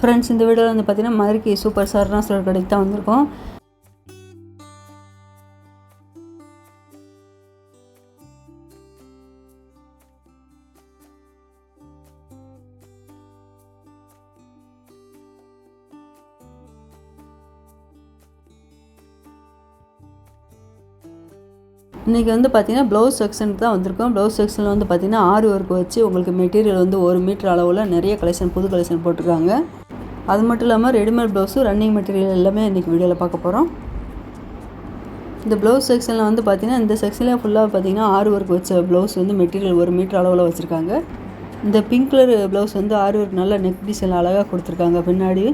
Friends இந்த வீடியோவில் வந்து பார்த்தீங்கன்னா மதுரைக்கு சூப்பர் சரணா ஸ்டோர் கடைக்கு தான் வந்திருக்கோம். இன்றைக்கி வந்து பார்த்திங்கன்னா ப்ளவுஸ் செக்ஷனுக்கு தான் வந்திருக்கோம். ப்ளவுஸ் செக்ஷனில் வந்து பார்த்திங்கன்னா ஆறு ஒர்க் வச்சு உங்களுக்கு மெட்டீரியல் வந்து ஒரு மீட்டர் அளவில் நிறைய கலெக்ஷன் புது கலெக்ஷன் போட்டிருக்காங்க. அது மட்டும் இல்லாமல் ரெடிமேட் ப்ளவுஸும் ரன்னிங் மெட்டீரியல் எல்லாமே இன்றைக்கி வீடியோவில் பார்க்க போகிறோம் இந்த ப்ளவுஸ் செக்ஷனில் வந்து பார்த்திங்கன்னா இந்த செக்ஷனில் ஃபுல்லாக பார்த்திங்கன்னா ஆறு ஒர்க் வச்ச ப்ளவுஸ் வந்து மெட்டீரியல் ஒரு மீட்டர் அளவில் வச்சுருக்காங்க. இந்த பிங்க் கலர் ப்ளவுஸ் வந்து ஆறு ஒர்க் நல்ல நெக் டிசைன் அழகாக கொடுத்துருக்காங்க. பின்னாடி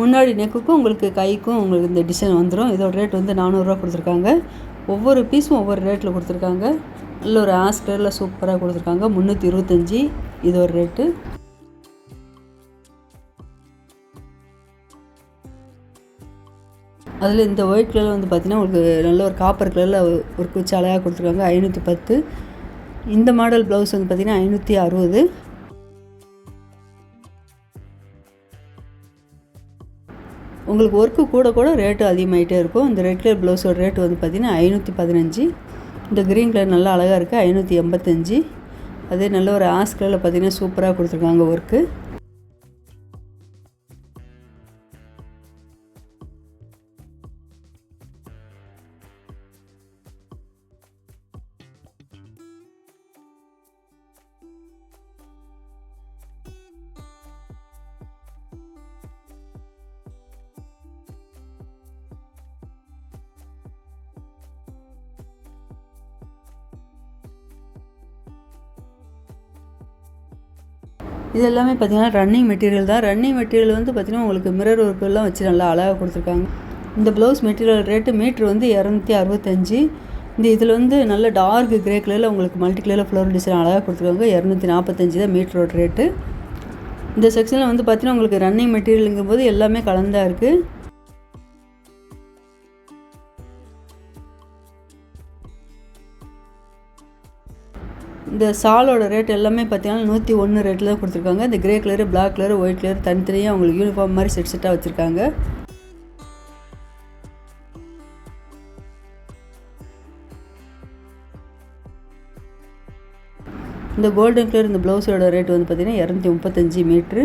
முன்னாடி நெக்குக்கும் உங்களுக்கு கைக்கும் உங்களுக்கு இந்த டிசைன் வந்துடும் இதோட ரேட் வந்து நானூறுரூவா கொடுத்துருக்காங்க. ஒவ்வொரு பீஸும் ஒவ்வொரு ரேட்டில் கொடுத்துருக்காங்க. நல்ல ஒரு ஆஸ்கரில் சூப்பராக கொடுத்துருக்காங்க. முந்நூற்றி இருபத்தஞ்சி இது ஒரு ரேட்டு அதில் இந்த ஒயிட் கலரில் வந்து பார்த்திங்கன்னா உங்களுக்கு நல்ல ஒரு காப்பர் கலரில் ஒர்க் வச்சு அழகாக கொடுத்துருக்காங்க. ஐநூற்றி பத்து. இந்த மாடல் ப்ளவுஸ் வந்து பார்த்திங்கன்னா ஐநூற்றி அறுபது. உங்களுக்கு ஒர்க்கு கூட கூட ரேட்டு அதிகமாகிட்டே இருக்கும். இந்த ரெட் கலர் ப்ளவுஸோட ரேட்டு வந்து பார்த்திங்கன்னா ஐநூற்றி பதினஞ்சு. இந்த க்ரீன் கலர் நல்லா அழகாக இருக்குது ஐநூற்றி எண்பத்தஞ்சு. அதே நல்ல ஒரு ஆஸ் கலரில் பார்த்திங்கன்னா சூப்பராக கொடுத்துருக்காங்க ஒர்க்கு இது எல்லாமே பார்த்திங்கன்னா ரன்னிங் மெட்டீரியல் தான். ரன்னிங் மெட்டீரியல் வந்து பார்த்திங்கன்னா உங்களுக்கு மிரர் ஒர்க்கெல்லாம் வச்சு நல்லா அழகாக கொடுத்துருக்காங்க. இந்த ப்ளவுஸ் மெட்டீரியல் ரேட்டு மீட்ரு வந்து இரநூத்தி அறுபத்தஞ்சி. இந்த இதில் வந்து நல்ல டார்க் கிரே கலரில் உங்களுக்கு மல்டி கலரில் ஃப்ளோர் டிசைன் அழகாக கொடுத்துருக்காங்க. இரநூத்தி நாற்பத்தஞ்சு தான் மீட்டரோட ரேட்டு இந்த செக்ஷனில் வந்து பார்த்திங்கன்னா உங்களுக்கு ரன்னிங் மெட்டீரியலுங்கும் போது எல்லாமே கலந்தாக இருக்குது இந்த சாலோட ரேட் எல்லாமே பார்த்தீங்கன்னா நூற்றி ஒன்று ரேட்டில் தான் கொடுத்துருக்காங்க. இந்த grey colour black colour white colour தனித்தனியாக அவங்களுக்கு யூனிஃபார்ம் மாதிரி செட் செட்டாக வச்சுருக்காங்க. இந்த கோல்டன் கலர் இந்த ப்ளவுஸோட ரேட் வந்து பார்த்திங்கன்னா இரநூத்தி முப்பத்தஞ்சு மீட்ரு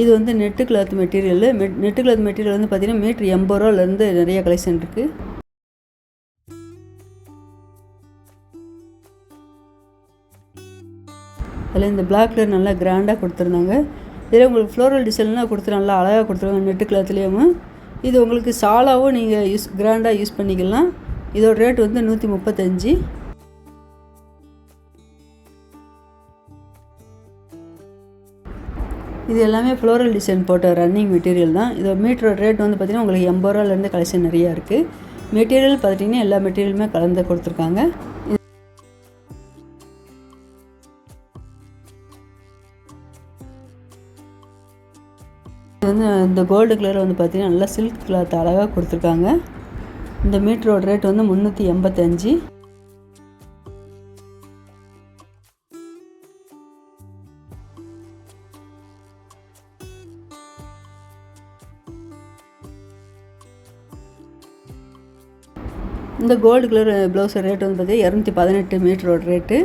இது வந்து net cloth material net cloth material வந்து பார்த்திங்கன்னா மீட்ரு எண்பது ரூபாலேருந்து நிறைய கலெக்ஷன் இருக்குது அதில் இந்த பிளாக் கலர் நல்லா கிராண்டாக கொடுத்துருந்தாங்க. இதில் உங்களுக்கு ஃப்ளோரல் டிசைன்லாம் கொடுத்து நல்லா அழகாக கொடுத்துருவாங்க நெட்டு கிளாத்லேயும் இது உங்களுக்கு சாலாவும் நீங்கள் யூஸ் கிராண்டாக யூஸ் பண்ணிக்கலாம். இதோட ரேட் வந்து நூற்றி முப்பத்தஞ்சு. இது எல்லாமே ஃப்ளோரல் டிசைன் போட்ட ரன்னிங் மெட்டீரியல் தான். இது மீட்டரோட ரேட் வந்து பார்த்திங்கன்னா உங்களுக்கு எண்பது ரூபாலேருந்து கலெக்ஷன் நிறையா இருக்குது மெட்டீரியல் பார்த்துட்டிங்கன்னா எல்லா மெட்டீரியலுமே கலந்து கொடுத்துருக்காங்க. இது வந்து இந்த கோல்டு கலர் வந்து பார்த்திங்கன்னா நல்லா சில்க் கிளாத் அழகாக கொடுத்துருக்காங்க. இந்த மீட்டரோட ரேட் வந்து முந்நூற்றி எண்பத்தஞ்சு. இந்த கோல்டு கலர் ப்ளவுஸ் ரேட் வந்து பார்த்தீங்கன்னா இரநூத்தி பதினெட்டு மீட்டரோட ரேட்டு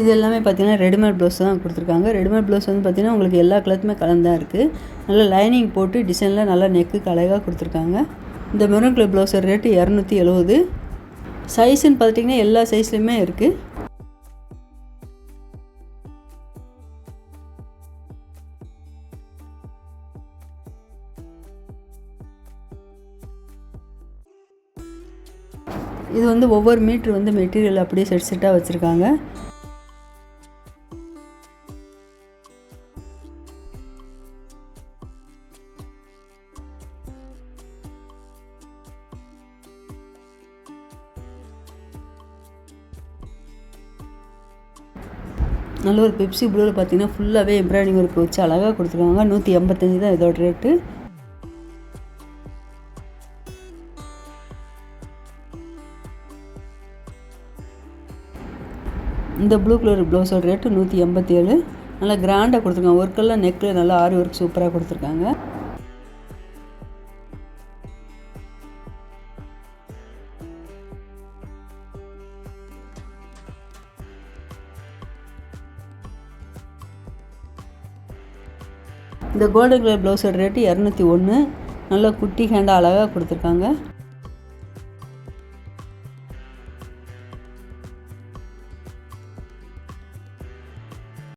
இது எல்லாமே பார்த்தீங்கன்னா ரெடிமேட் ப்ளவுஸ் தான் கொடுத்துருக்காங்க. ரெடிமேட் ப்ளவுஸ் வந்து பார்த்தீங்கன்னா உங்களுக்கு எல்லா கலருமே கலந்தான் இருக்குது நல்லா லைனிங் போட்டு டிசைனில் நல்லா நெக்குக்கு அழகாக கொடுத்துருக்காங்க. இந்த மெரூன் கலர் ப்ளவுஸோட ரேட்டு இரநூத்தி எழுபது சைஸுன்னு பார்த்துட்டிங்கன்னா எல்லா சைஸ்லையுமே இருக்குது இது வந்து ஒவ்வொரு மீட்ரு வந்து மெட்டீரியல் அப்படியே செட் செட்டாக வச்சுருக்காங்க. நல்ல ஒரு பெப்சி ப்ளூவில் பார்த்தீங்கன்னா ஃபுல்லாகவே எம்ப்ராய்டிங் ஒர்க் வச்சு அழகாக கொடுத்துருக்காங்க. நூற்றி எண்பத்தஞ்சு தான் இதோட ரேட்டு இந்த ப்ளூ கலர் ப்ளவுஸோட ரேட்டு நூற்றி எண்பத்தி ஏழு நல்லா கிராண்டாக கொடுத்துருக்காங்க. ஒர்க்கெல்லாம் நெக்கில் நல்லா ஆரி ஒர்க் சூப்பராக கொடுத்துருக்காங்க. இந்த கோல்டன் கலர் ப்ளவுஸோட ரேட்டு இரநூத்தி ஒன்று நல்லா குட்டி ஹேண்டாக அழகாக கொடுத்துருக்காங்க.